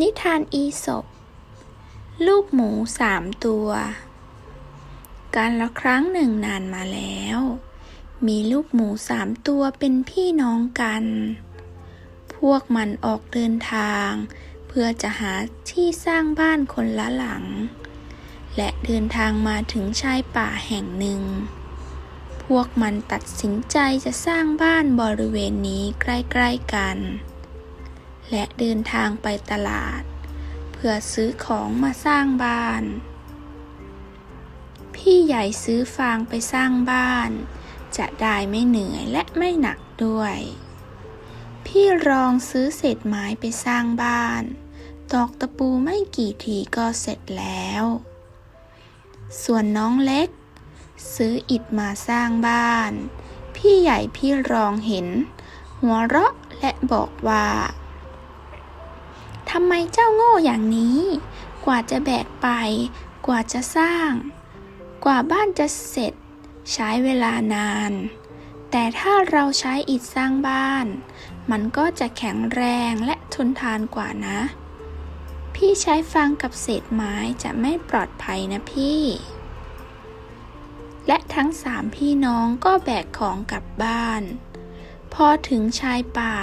นิทานอีสปลูกหมูสามตัว การละครั้งหนึ่งนานมาแล้ว มีลูกหมูสามตัวเป็นพี่น้องกัน พวกมันออกเดินทาง เพื่อจะหาที่สร้างบ้านคนละหลัง และเดินทางมาถึงชายป่าแห่งหนึ่ง พวกมันตัดสินใจจะสร้างบ้านบริเวณนี้ใกล้ ๆกัน และเดินทางไปตลาด เพื่อซื้อของมาสร้างบ้าน พี่ใหญ่ซื้อฟางไปสร้างบ้าน จะได้ไม่เหนื่อยและไม่หนักด้วย พี่รองซื้อเศษไม้ไปสร้างบ้าน ตอกตะปูไม่กี่ทีก็เสร็จแล้ว ส่วนน้องเล็ก ซื้ออิฐมาสร้างบ้าน พี่ใหญ่พี่รองเห็น หัวเราะและบอกว่า ทำไมเจ้าโง่อย่างนี้ กว่าจะแบกไป กว่าจะสร้าง กว่าบ้านจะเสร็จ ใช้เวลานาน แต่ถ้าเราใช้อิฐสร้างบ้าน มันก็จะแข็งแรงและทนทานกว่านะ พี่ใช้ฟางกับเศษไม้จะไม่ปลอดภัยนะพี่ และทั้งสามพี่น้องก็แบกของกลับบ้าน พอถึงชายป่า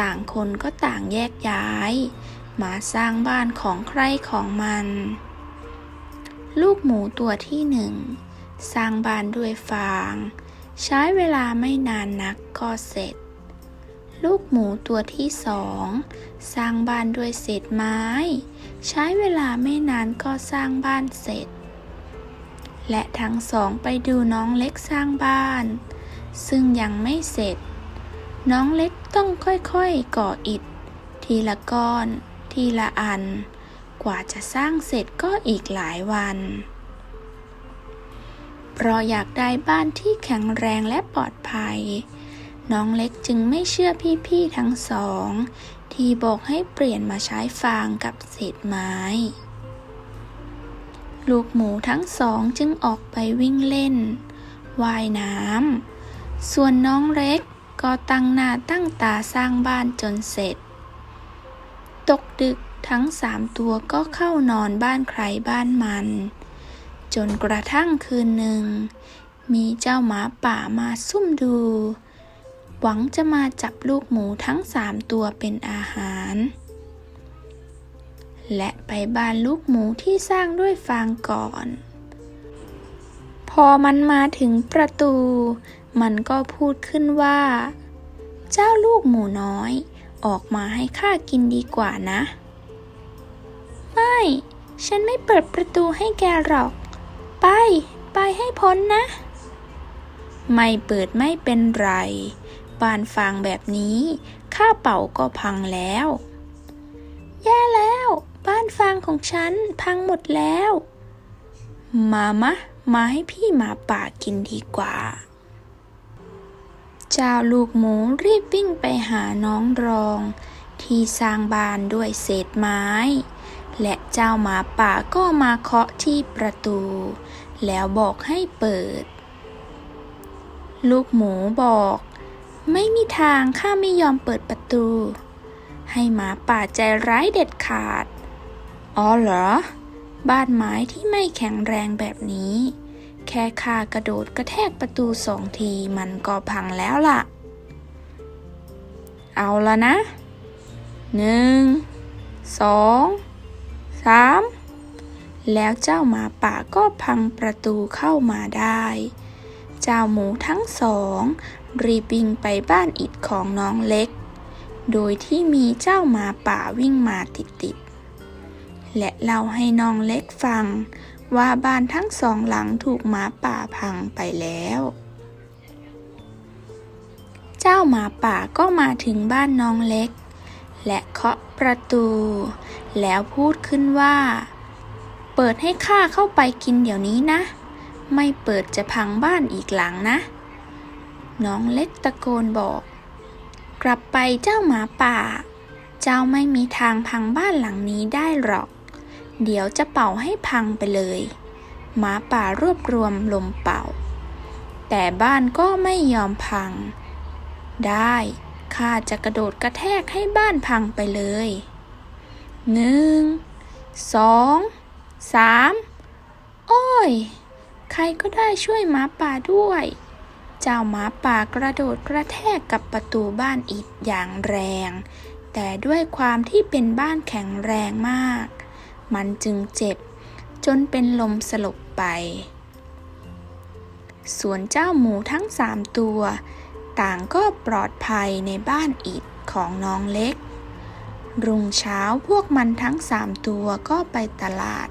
ต่างคนก็ต่างแยกย้าย มาสร้างบ้านของใครของมัน ลูกหมูตัวที่หนึ่งสร้างบ้านด้วยฟาง ใช้เวลาไม่นานนักก็เสร็จ ลูกหมูตัวที่สองสร้างบ้านด้วยเศษไม้ ใช้เวลาไม่นานก็สร้างบ้านเสร็จ และทั้งสองไปดูน้องเล็กสร้างบ้าน ซึ่งยังไม่เสร็จ น้องเล็กต้องค่อยๆ ก่ออิฐ ทีละก้อน ทีละอัน กว่าจะสร้างเสร็จก็อีกหลายวัน เพราะอยากได้บ้านที่แข็งแรงและปลอดภัย น้องเล็กจึงไม่เชื่อพี่ๆทั้งสอง ที่บอกให้เปลี่ยนมาใช้ฟางกับเศษไม้ลูกหมูทั้งสองจึงออกไปวิ่งเล่น ว่ายน้ำ ส่วนน้องเล็ก ก็ตั้งหน้าตั้งตาสร้างบ้านจนเสร็จ ตกดึกทั้งสามตัวก็เข้านอนบ้านใครบ้านมัน จนกระทั่งคืนหนึ่ง มีเจ้าหมาป่ามาซุ่มดู หวังจะมาจับลูกหมูทั้งสามตัวเป็นอาหาร และไปบ้านลูกหมูที่สร้างด้วยฟางก่อน พอมันมาถึงประตู มันก็พูดขึ้นว่า เจ้าลูกหมูน้อย ออกมาให้ข้ากินดีกว่านะ ไม่ ฉันไม่เปิดประตูให้แกหรอก ไป ไปให้พ้นนะ ไม่เปิดไม่เป็นไรบ้านฟางแบบนี้ ข้าเป่าก็พังแล้ว แย่แล้ว บ้านฟางของฉันพังหมดแล้ว มามะ มาให้พี่หมาป่ากินดีกว่า เจ้าลูกหมูรีบวิ่งไปหาน้องรอง ที่สร้างบ้านด้วยเศษไม้ และเจ้าหมาป่าก็มาเคาะที่ประตู แล้วบอกให้เปิด ลูกหมูบอก ไม่มีทางข้าไม่ยอมเปิดประตู ให้หมาป่าใจร้ายเด็ดขาด อ๋อเหรอ บ้านไม้ที่ไม่แข็งแรงแบบนี้ แค่ข้ากระโดดกระแทกประตูสองทีมันก็พังแล้วล่ะ เอาละนะหนึ่งสองสามแล้วเจ้าหมาป่าก็พังประตูเข้ามาได้ เจ้าหมูทั้งสอง รีบวิ่งไปบ้านอิดของน้องเล็ก โดยที่มีเจ้าหมาป่าวิ่งมาติดๆและเล่าให้น้องเล็กฟัง ว่าบ้านทั้งสองหลังถูกหมาป่าพังไปแล้ว เจ้าหมาป่าก็มาถึงบ้านน้องเล็ก และเคาะประตู แล้วพูดขึ้นว่า เปิดให้ข้าเข้าไปกินเดี๋ยวนี้นะ ไม่เปิดจะพังบ้านอีกหลังนะ น้องเล็กตะโกนบอก กลับไปเจ้าหมาป่า เจ้าไม่มีทางพังบ้านหลังนี้ได้หรอก เดี๋ยวจะเป่าให้พังไปเลย หมาป่ารวบรวมลมเป่า แต่บ้านก็ไม่ยอมพัง ได้ข้าจะกระโดดกระแทกให้บ้านพังไปเลยหนึ่งสองสามโอ้ย ใครก็ได้ช่วยหมาป่าด้วย เจ้าหมาป่ากระโดดกระแทกกับประตูบ้านอิฐอย่างแรง แต่ด้วยความที่เป็นบ้านแข็งแรงมาก มันจึงเจ็บ จนเป็นลมสลบไป ส่วนเจ้าหมูทั้งสามตัว ต่างก็ปลอดภัยในบ้านอิฐของน้องเล็ก รุ่งเช้าพวกมันทั้งสามตัวก็ไปตลาด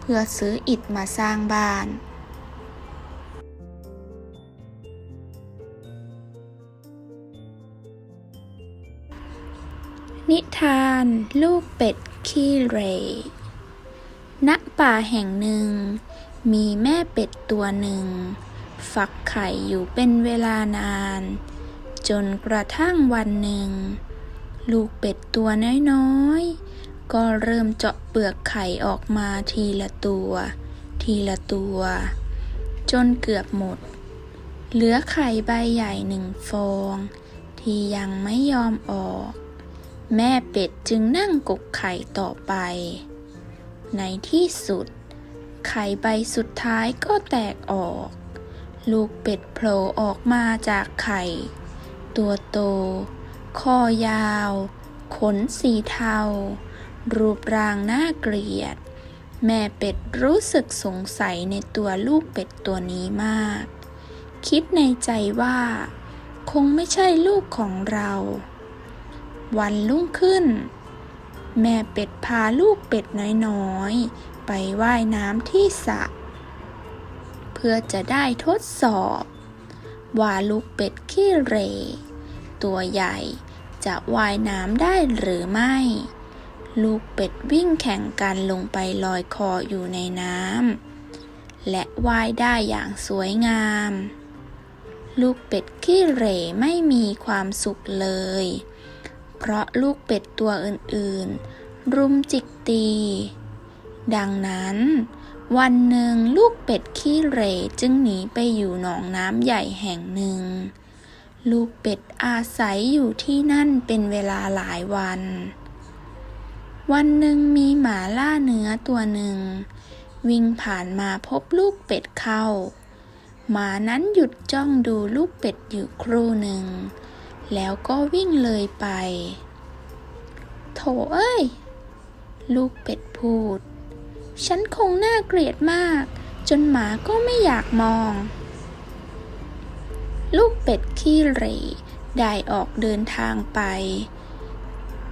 เพื่อซื้ออิฐมาสร้างบ้านนิทานลูกเป็ดขี้เหร ณป่าแห่งหนึ่ง มีแม่เป็ดตัวหนึ่งฝักไข่อยู่เป็นเวลานาน จนกระทั่งวันหนึ่ง ลูกเป็ดตัวน้อยๆ ก็เริ่มเจาะเปลือกไข่ออกมาทีละตัว ทีละตัว จนเกือบหมด เหลือไข่ใบใหญ่หนึ่งฟอง ที่ยังไม่ยอมออก แม่เป็ดจึงนั่งกกไข่ต่อไป ในที่สุด ไข่ใบสุดท้ายก็แตกออก ลูกเป็ดโผล่ออกมาจากไข่ ตัวโต คอยาว ขนสีเทา รูปร่างน่าเกลียด แม่เป็ดรู้สึกสงสัยในตัวลูกเป็ดตัวนี้มาก คิดในใจว่า คงไม่ใช่ลูกของเรา วันรุ่งขึ้น แม่เป็ดพาลูกเป็ดน้อยๆ ไปว่ายน้ำที่สระเพื่อจะได้ทดสอบ ว่าลูกเป็ดขี้เหร่ตัวใหญ่จะว่ายน้ำได้หรือไม่ ลูกเป็ดวิ่งแข่งกันลงไปลอยคออยู่ในน้ำและว่ายได้อย่างสวยงาม ลูกเป็ดขี้เหร่ไม่มีความสุขเลย เพราะลูกเป็ดตัวอื่นๆ รุมจิกตี ดังนั้น วันหนึ่งลูกเป็ดขี้เหร่จึงหนีไปอยู่หนองน้ำใหญ่แห่งหนึ่ง ลูกเป็ดอาศัยอยู่ที่นั่นเป็นเวลาหลายวัน วันหนึ่งมีหมาล่าเนื้อตัวหนึ่ง วิ่งผ่านมาพบลูกเป็ดเข้าหมานั้นหยุดจ้องดูลูกเป็ดอยู่ครู่หนึ่ง แล้วก็วิ่งเลยไป โถเอ้ย ลูกเป็ดพูด ฉันคงน่าเกลียดมาก จนหมาก็ไม่อยากมอง ลูกเป็ดขี้เหร่ได้ออกเดินทางไป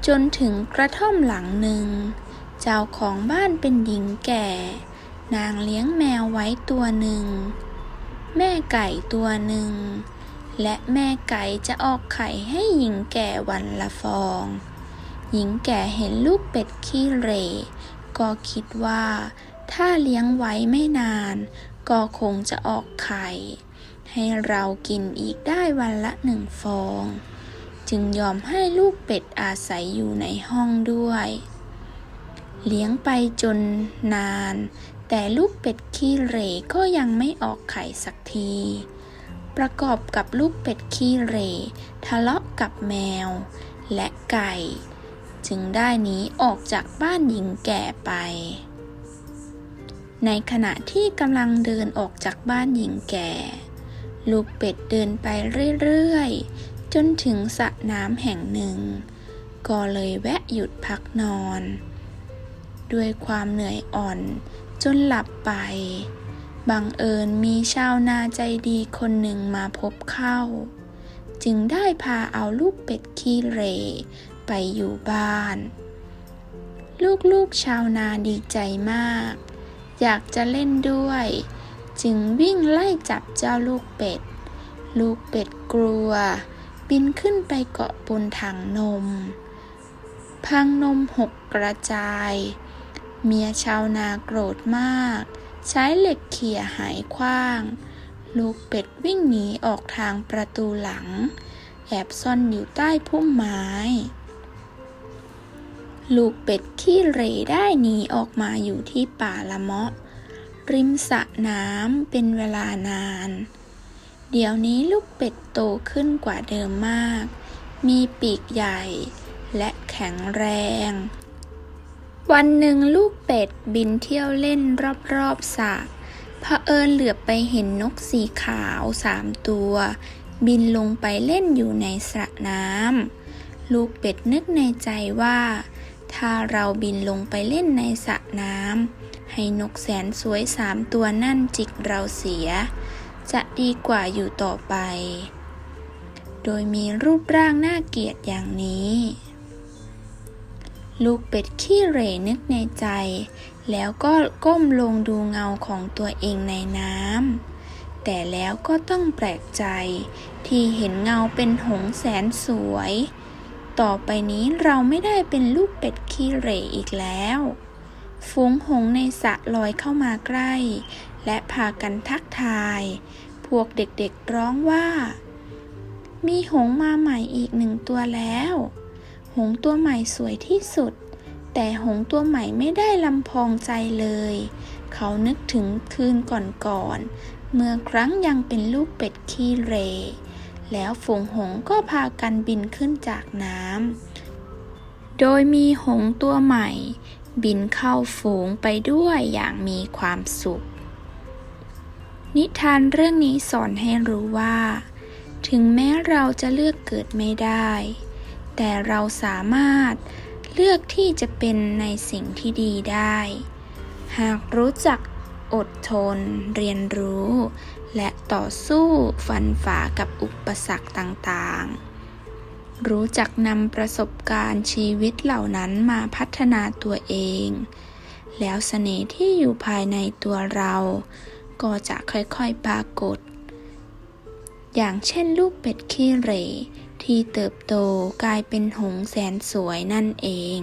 จนถึงกระท่อมหลังหนึ่ง เจ้าของบ้านเป็นหญิงแก่ นางเลี้ยงแมวไว้ตัวหนึ่ง แม่ไก่ตัวหนึ่ง และแม่ไก่จะออกไข่ให้หญิงแก่วันละฟอง หญิงแก่เห็นลูกเป็ดขี้เหร่ ก็คิดว่า ถ้าเลี้ยงไว้ไม่นาน ก็คงจะออกไข่ ให้เรากินอีกได้วันละหนึ่งฟอง จึงยอมให้ลูกเป็ดอาศัยอยู่ในห้องด้วย เลี้ยงไปจนนาน แต่ลูกเป็ดขี้เหร่ก็ยังไม่ออกไข่สักที ประกอบกับลูกเป็ดขี้เหร่ทะเลาะกับแมว และไก่ จึงได้หนีออกจากบ้านหญิงแก่ไป ในขณะที่กำลังเดินออกจากบ้านหญิงแก่ ลูกเป็ดเดินไปเรื่อยๆ จนถึงสระน้ำแห่งหนึ่ง ก็เลยแวะหยุดพักนอน ด้วยความเหนื่อยอ่อนจนหลับไป บังเอิญมีชาวนาใจดีคนหนึ่งมาพบเข้า จึงได้พาเอาลูกเป็ดขี้เหร่ไปอยู่บ้าน ลูกๆชาวนาดีใจมาก อยากจะเล่นด้วย จึงวิ่งไล่จับเจ้าลูกเป็ด ลูกเป็ดกลัว บินขึ้นไปเกาะบนถังนม พังนมหกกระจาย เมียชาวนาโกรธมาก ใช้เหล็กเขี่ยหายคว้าง ลูกเป็ดวิ่งหนีออกทางประตูหลัง แอบซ่อนอยู่ใต้พุ่มไม้ ลูกเป็ดขี้เหร่ได้หนีออกมาอยู่ที่ป่าละเมาะ ริมสระน้ำเป็นเวลานาน เดี๋ยวนี้ลูกเป็ดโตขึ้นกว่าเดิมมาก มีปีกใหญ่และแข็งแรง วันหนึ่งลูกเป็ดบินเที่ยวเล่นรอบๆสระเผอิญเหลือบไปเห็นนกสีขาวสามตัว บินลงไปเล่นอยู่ในสระน้ำลูกเป็ดนึกในใจว่า ถ้าเราบินลงไปเล่นในสระน้ำให้นกแสนสวยสามตัวนั่นจิกเราเสีย จะดีกว่าอยู่ต่อไป โดยมีรูปร่างน่าเกลียดอย่างนี้ ลูกเป็ดขี้เหร่นึกในใจ แล้วก็ก้มลงดูเงาของตัวเองในน้ำ แต่แล้วก็ต้องแปลกใจ ที่เห็นเงาเป็นหงส์แสนสวย ต่อไปนี้เราไม่ได้เป็นลูกเป็ดขี้เหร่อีกแล้ว ฝูงหงส์ในสระลอยเข้ามาใกล้ และพากันทักทาย พวกเด็กๆร้องว่า มีหงส์มาใหม่อีกหนึ่งตัวแล้ว หงตัวใหม่สวยที่สุด แต่หงตัวใหม่ไม่ได้ลำพองใจเลย เขานึกถึงคืนก่อนๆ เมื่อครั้งยังเป็นลูกเป็ดขี้เร แล้วฝูงหงก็พากันบินขึ้นจากน้ำ โดยมีหงตัวใหม่ บินเข้าฝูงไปด้วยอย่างมีความสุข นิทานเรื่องนี้สอนให้รู้ว่า ถึงแม้เราจะเลือกเกิดไม่ได้ แต่เราสามารถเลือกที่จะเป็นในสิ่งที่ดีได้ หากรู้จักอดทน เรียนรู้ และต่อสู้ฟันฝ่ากับอุปสรรคต่างๆ รู้จักนำประสบการณ์ชีวิตเหล่านั้นมาพัฒนาตัวเอง แล้วเสน่ห์ที่อยู่ภายในตัวเรา ก็จะค่อยๆปรากฏ อย่างเช่นลูกเป็ดขี้เหร่ ที่เติบโตกลายเป็นหงส์แสนสวยนั่นเอง